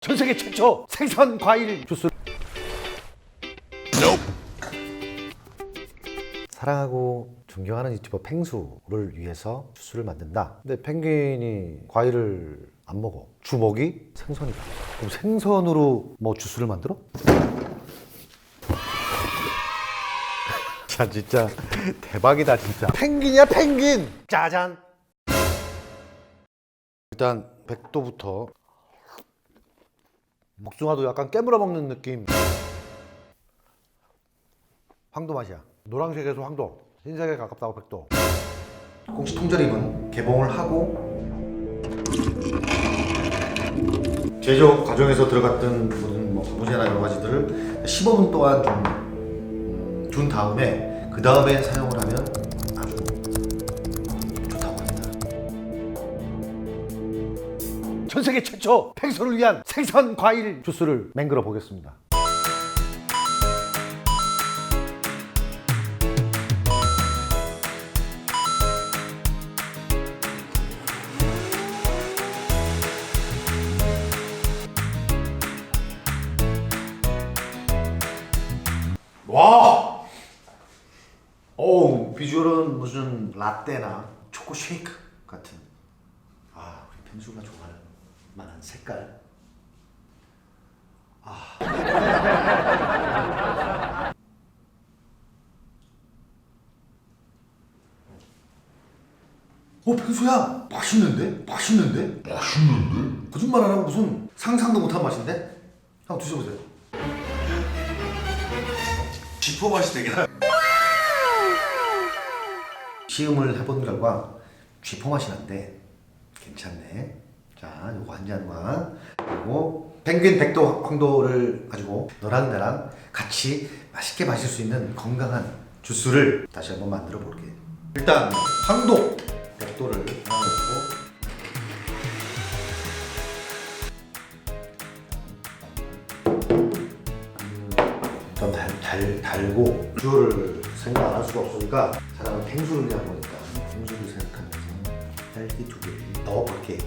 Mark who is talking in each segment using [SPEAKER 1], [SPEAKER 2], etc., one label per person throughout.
[SPEAKER 1] 전 세계 최초 생선 과일 주스. 사랑하고 존경하는 유튜버 펭수를 위해서 주스를 만든다. 근데 펭귄이 과일을 안 먹어. 주먹이 생선이다. 그럼 생선으로 뭐 주스를 만들어? 자 진짜 대박이다 진짜. 펭귄이야 펭귄. 짜잔. 일단 백도부터 복숭아도 약간 깨물어 먹는 느낌. 황도 맛이야. 노란색에서 황도, 흰색에 가깝다고 백도. 공식 통조림은 개봉을 하고 제조 과정에서 들어갔던 모든 뭐 바구니나 여러 가지들을 15분 동안 좀, 음, 둔 다음에 그 다음에 사용을 하면 세계 최초 펭수를 위한 생선 과일 주스를 맹글어 보겠습니다. 와! 오 비주얼은 무슨 라떼나 초코 쉐이크 같은 아 우리 펭수가 좋아할 만한 색깔 아. 어 펭수야 맛있는데? 맛있는데? 맛있는데? 거짓말 안 하고 무슨 상상도 못한 맛인데? 한번 드셔보세요
[SPEAKER 2] 지포 맛이 되게 나.
[SPEAKER 1] 시음을 해본 결과 쥐포 맛이 난데 괜찮네. 자, 요거 한 잔만 그리고 펭귄 백도 황도를 가지고 너랑 나랑 같이 맛있게 마실 수 있는 건강한 주스를 다시 한번 만들어 볼게. 일단 황도 백도를 하나 넣고. 좀 달, 달, 달고 주어를 생각 안 할 수가 없으니까 사람은 펭수를 그냥 보니까 펭수를 생각하면서 딸기 두 개를 넣어볼게요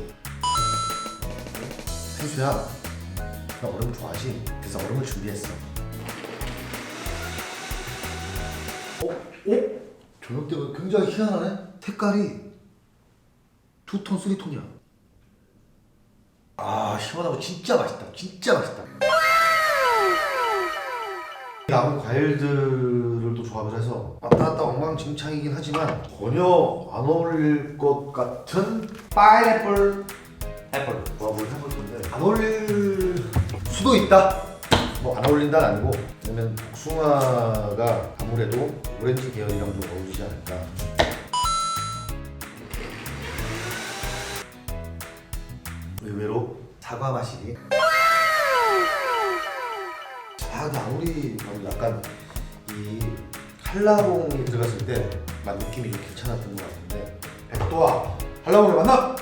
[SPEAKER 1] 펭수야 너 얼음 좋아하지? 그래서 얼음을 준비했어 어? 어? 저녁 때가 굉장히 희한하네 색깔이 투톤 쓰리 톤이야 아 시원하고 진짜 맛있다 진짜 맛있다 남은 과일들을 또 조합을 해서 왔다 갔다 엉망진창이긴 하지만 전혀 안 어울릴 것 같은 파인애플 애플 조합을 해볼 건데. 안 어울릴 수도 있다. 뭐 안 어울린다는 아니고 왜냐면 복숭아가 아무래도 오렌지 계열이랑 좀 어울리지 않을까. 의외로 사과 맛이. 아, 근데 아무리 봐도 약간 이 한라봉이 들어갔을 때 맛 느낌이 좀 괜찮았던 것 같은데. 백도와 한라봉을 만나!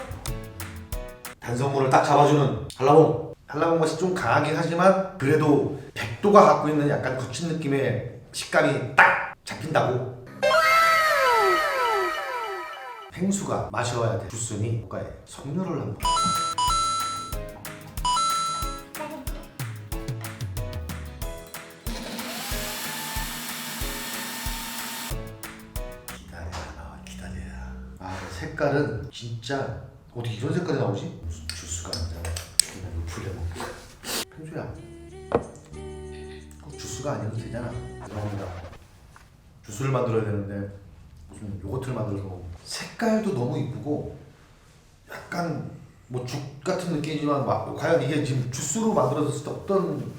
[SPEAKER 1] 단성물을 딱 잡아주는 한라봉. 한라봉 맛이 좀 강하긴 하지만 그래도 백도가 갖고 있는 약간 거친 느낌의 식감이 딱 잡힌다고. 펭수가 마셔야 될 주스니 뭔가에 석류를 한번. 기다려라 기다려라. 아 색깔은 진짜 어떻게 이런 색깔이 나오지? 무슨 주스가 나잖아 그냥 이거 풀려 먹고 평소야 꼭 주스가 아니어도 되잖아 죄송합니다 주스를 만들어야 되는데 무슨 요거트를 만들어서 색깔도 너무 이쁘고 약간 뭐 죽 같은 느낌이지만 막 과연 이게 지금 주스로 만들어졌을 때 어떤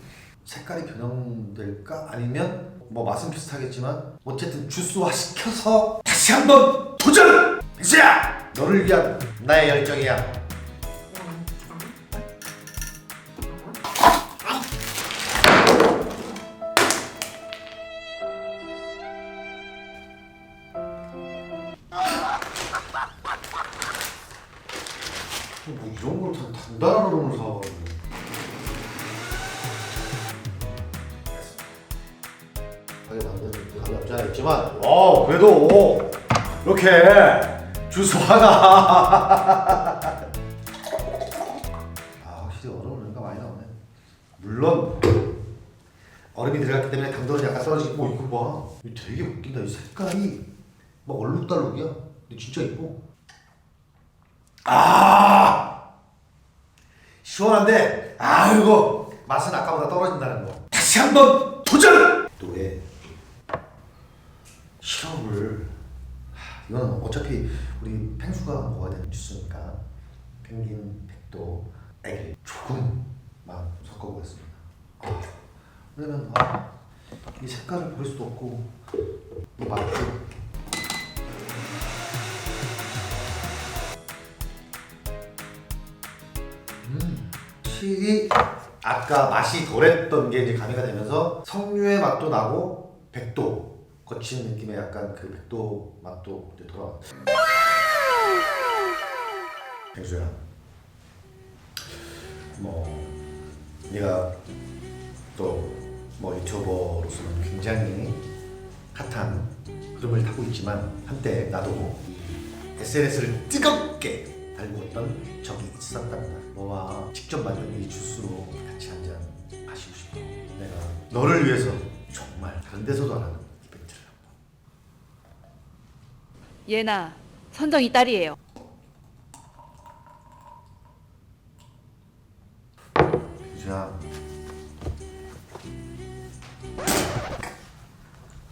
[SPEAKER 1] 색깔이 변형될까? 아니면 뭐 맛은 비슷하겠지만 어쨌든 주스화 시켜서 다시 한번 도전! 펭수야! 너를 위한 나의 열정이야. 뭐 이런 걸다 단단한 얼음을 사와가지고. 감이 없지 않아 있지만 와 그래도 이렇게 주스 하나. 아 확실히 얼음을 넣으니까 많이 나오네. 물론 얼음이 들어갔기 때문에 당도는 약간 떨어지고 어, 이거 봐. 이거 되게 웃긴다. 이 색깔이 막 얼룩달룩이야. 근데 진짜 이뻐. 아! 시원한데? 아이고 맛은 아까보다 떨어진다는 거. 다시 한번 도전! 또왜 하, 이건 어차피 우리 펭수가 먹어야 되는 주스니까 펭귄 백도 액을 조금만 섞어보겠습니다. 아, 왜냐면 아, 이 색깔을 버릴 수도 없고 이 맛도 음, 확실히 아까 맛이 덜했던 게 이제 가미가 되면서 석류의 맛도 나고 백도 거친 느낌의 약간 그 백도 맛도 이제 돌아와. 백수야, 뭐 네가 또 뭐 유튜버로서는 굉장히 핫한 흐름을 타고 있지만 한때 나도 SNS를 뜨겁게 달구었던 적이 있었단다. 너와 직접 만든 이 주스로 같이 한 잔 마시고 싶어. 내가 너를 위해서 정말 다른 데서도 안 하는 이벤트를 한번.
[SPEAKER 3] 예나 선정이 딸이에요.
[SPEAKER 1] 유수야,